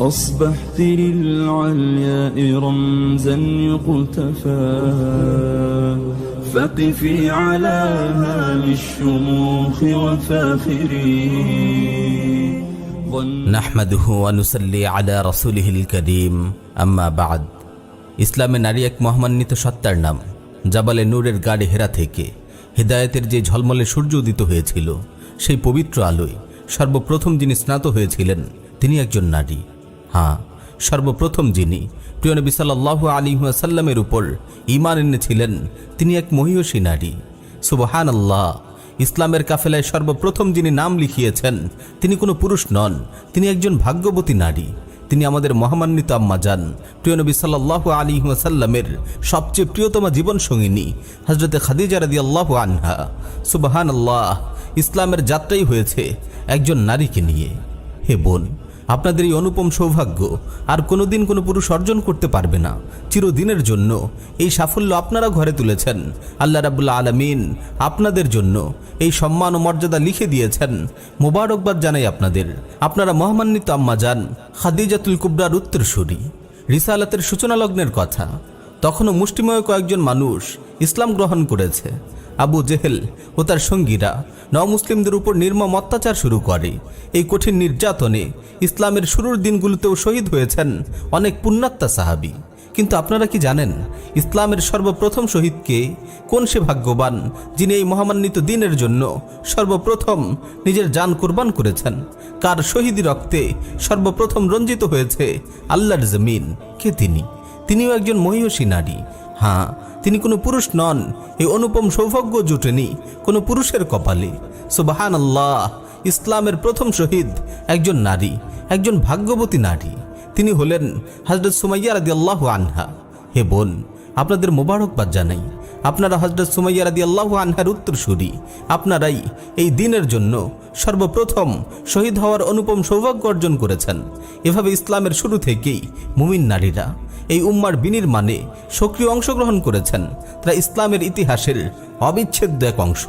أصبحت للعلياء رمزا يقتفى. فقفي على هام الشموخ وفاخري. নাহমাদুহু আনুসাল্লি আলা রসুলিহিল করিম আম্মা বাদ ইসলামে নারী এক মহামান্বিত সত্তার নাম, জাবালে নূরের গাড়ি হেরা থেকে। হৃদায়তের যে ঝলমলে সূর্য উদিত হয়েছিল, সেই পবিত্র আলোয় সর্বপ্রথম যিনি স্নাত হয়েছিলেন, তিনি একজন নারী। হ্যাঁ সর্বপ্রথম যিনি প্রিয়নবী সাল্লাহ আলী সাল্লামের উপর ইমান এনেছিলেন, তিনি এক মহিয়সী নারী। সুবহান আল্লাহ ইসলামের কাফেলায় সর্বপ্রথম যিনি নাম লিখিয়েছেন, তিনি কোনো পুরুষ নন, তিনি একজন ভাগ্যবতী নারী। তিনি আমাদের মহামান্বিত আম্মা যান প্রিয়নবী সাল্লাহ আলী সবচেয়ে প্রিয়তমা জীবন সঙ্গিনী হজরতে খাদিজা রাদি আল্লাহ আনহা। সুবাহান আল্লাহ ইসলামের যাত্রাই হয়েছে একজন নারীকে নিয়ে। হে বোন, আপনাদের এই অনুপম সৌভাগ্য আর কোনোদিন কোনো পুরুষ অর্জন করতে পারবে না। চিরদিনের জন্য এই সাফল্য আপনারা ঘরে তুলেছেন। আল্লাহ রাবুল্লা আলমিন আপনাদের জন্য এই সম্মান ও মর্যাদা লিখে দিয়েছেন। মোবারকবাদ জানাই আপনাদের। আপনারা মহামান্বিত আম্মা যান, খাদিজাতুল কুবরার উত্তরসূরি। রিসালাতের সূচনা লগ্নের কথা। তখনও মুষ্টিময় কয়েকজন মানুষ ইসলাম গ্রহণ করেছে। আবু জেহেল ও তার সঙ্গীরা নমুসলিমদের উপর নির্মম অত্যাচার শুরু করে। এই কঠিন নির্যাতনে ইসলামের শুরুর দিনগুলোতেও শহীদ হয়েছেন অনেক পুণ্যাত্মা সাহাবি। কিন্তু আপনারা কি জানেন, ইসলামের সর্বপ্রথম শহীদকে কোন সে ভাগ্যবান যিনি এই মহামান্বিত দিনের জন্য সর্বপ্রথম নিজের যান কোরবান করেছেন? কার শহীদি রক্তে সর্বপ্রথম রঞ্জিত হয়েছে আল্লাহর জমিন? কে তিনি? তিনিও একজন মহিষী নারী। হ্যাঁ তিনি কোনো পুরুষ নন, এই অনুপম সৌভাগ্য জুটেনি কোনো পুরুষের কপালে। সুবাহান আল্লাহ ইসলামের প্রথম শহীদ একজন নারী, একজন ভাগ্যবতী নারী। তিনি হলেন হজরত সুমাইয়া রাদি আল্লাহ আনহা। হে বোন, আপনাদের মোবারকবাদ জানাই। আপনারা হজরত সুমাইয়া রাদি আল্লাহ আনহার উত্তরসূরি। আপনারাই এই দিনের জন্য সর্বপ্রথম শহীদ হওয়ার অনুপম সৌভাগ্য অর্জন করেছেন। এভাবে ইসলামের শুরু থেকেই মুমিন নারীরা এই উম্মার বিনির্মাণে সক্রিয় অংশগ্রহণ করেছেন। তারা ইসলামের ইতিহাসের অবিচ্ছেদ্য এক অংশ।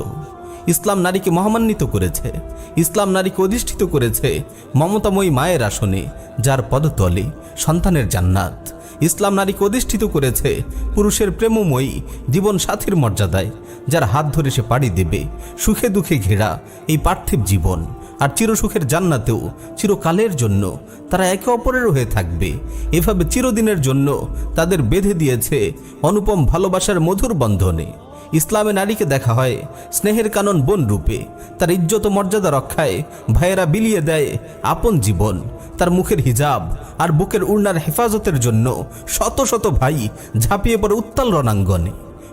ইসলাম নারীকে মহামান্বিত করেছে। ইসলাম নারীকে অধিষ্ঠিত করেছে মমতাময়ী মায়ের আসনে, যার পদতলে সন্তানের জান্নাত। ইসলাম নারীকে অধিষ্ঠিত করেছে পুরুষের প্রেমময়ী জীবন সাথীর মর্যাদায়, যার হাত ধরে সে পাড়ি দেবে সুখে দুঃখে ঘেরা এই পার্থিব জীবন। আর চিরসুখের জান্নাতেও চিরকালের জন্য তারা একে অপরের হয়ে থাকবে। এভাবে চিরদিনের জন্য তাদের বেঁধে দিয়েছে অনুপম ভালোবাসার মধুর বন্ধনে। ইসলামে নারীকে দেখা হয় স্নেহের কানন বোন রূপে। তার ইজ্জত মর্যাদা রক্ষায় ভাইয়েরা বিলিয়ে দেয় আপন জীবন। তার মুখের হিজাব আর বুকের উড়নার হেফাজতের জন্য শত শত ভাই ঝাঁপিয়ে পড়ে উত্তাল রণাঙ্গনে।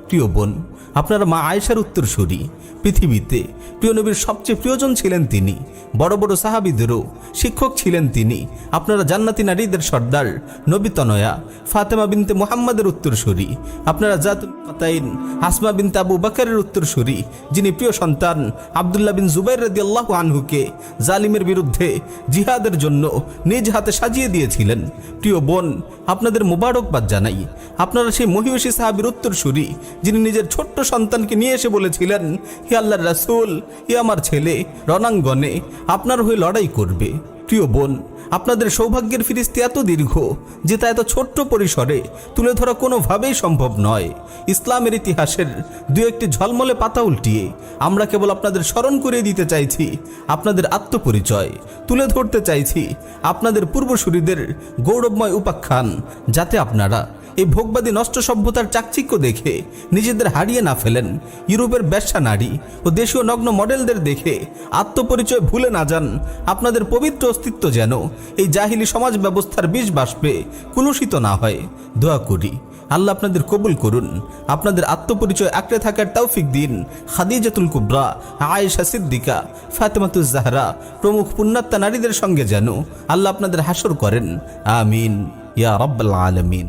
প্রিয় বোন, আপনারা মা আয়েশার উত্তরসূরি। পৃথিবীতে প্রিয় নবীর সবচেয়ে প্রিয়জন ছিলেন তিনি। বড় বড় সাহাবিদেরও শিক্ষক ছিলেন তিনি। আপনারা জান্নাতি নারীদের সর্দার নবী তনয়া, ফাতেমা বিনতে মোহাম্মদের উত্তরসূরি। আপনারা জাতুল কাতাইন, হাসমা বিনতে আবু বাকারের উত্তরসূরি, যিনি প্রিয় সন্তান আবদুল্লাহ বিন জুবাইর রদি আল্লাহ আনহুকে জালিমের বিরুদ্ধে জিহাদের জন্য নিজ হাতে সাজিয়ে দিয়েছিলেন। প্রিয় বোন, আপনাদের মোবারকবাদ জানাই। আপনারা সেই মহিষী সাহাবির উত্তরসূরি যিনি নিজের ছোট্ট সন্তানকে নিয়ে এসে বলেছিলেন, হে আল্লাহ রাসূল, হে আমার ছেলে, রণাঙ্গনে আপনার হয়ে লড়াই করবে। প্রিয় বোন, আপনাদের সৌভাগ্যের ফিরিস্তি এত দীর্ঘ যে তা এত ছোট্ট পরিসরে তুলে ধরা কোনোভাবেই সম্ভব নয়। ইসলামের ইতিহাসের দু একটি ঝলমলে পাতা উল্টিয়ে আমরা কেবল আপনাদের স্মরণ করিয়ে দিতে চাইছি, আপনাদের আত্মপরিচয়। তুলে ধরতে চাইছি আপনাদের পূর্বসূরিদের গৌরবময় উপাখ্যান, যাতে আপনারা এই ভোগবাদী নষ্ট সভ্যতার চাকচিক্য দেখে নিজেদের হারিয়ে না ফেলেন ইউরোপের ব্যবসা নারী ও দেশীয় নগ্ন মডেলদের দেখে আত্মপরিচয় ভুলে না যান আপনাদের পবিত্র অস্তিত্ব যেন এই জাহিলি সমাজ ব্যবস্থার বিষ বাষ্পে কুলুষিত না হয়। দোয়া করি, আল্লাহ আপনাদের কবুল করুন, আপনাদের আত্মপরিচয় আঁকড়ে থাকার তৌফিক দিন। খাদিজাতুল কুবরা, আয়েশা সিদ্দিকা, ফাতেমাতুজ জাহরা, প্রমুখ পুণ্যাত্মা নারীদের সঙ্গে যেন আল্লাহ আপনাদের হাসর করেন। আমিন। ইয়া রব্বাল আলমিন।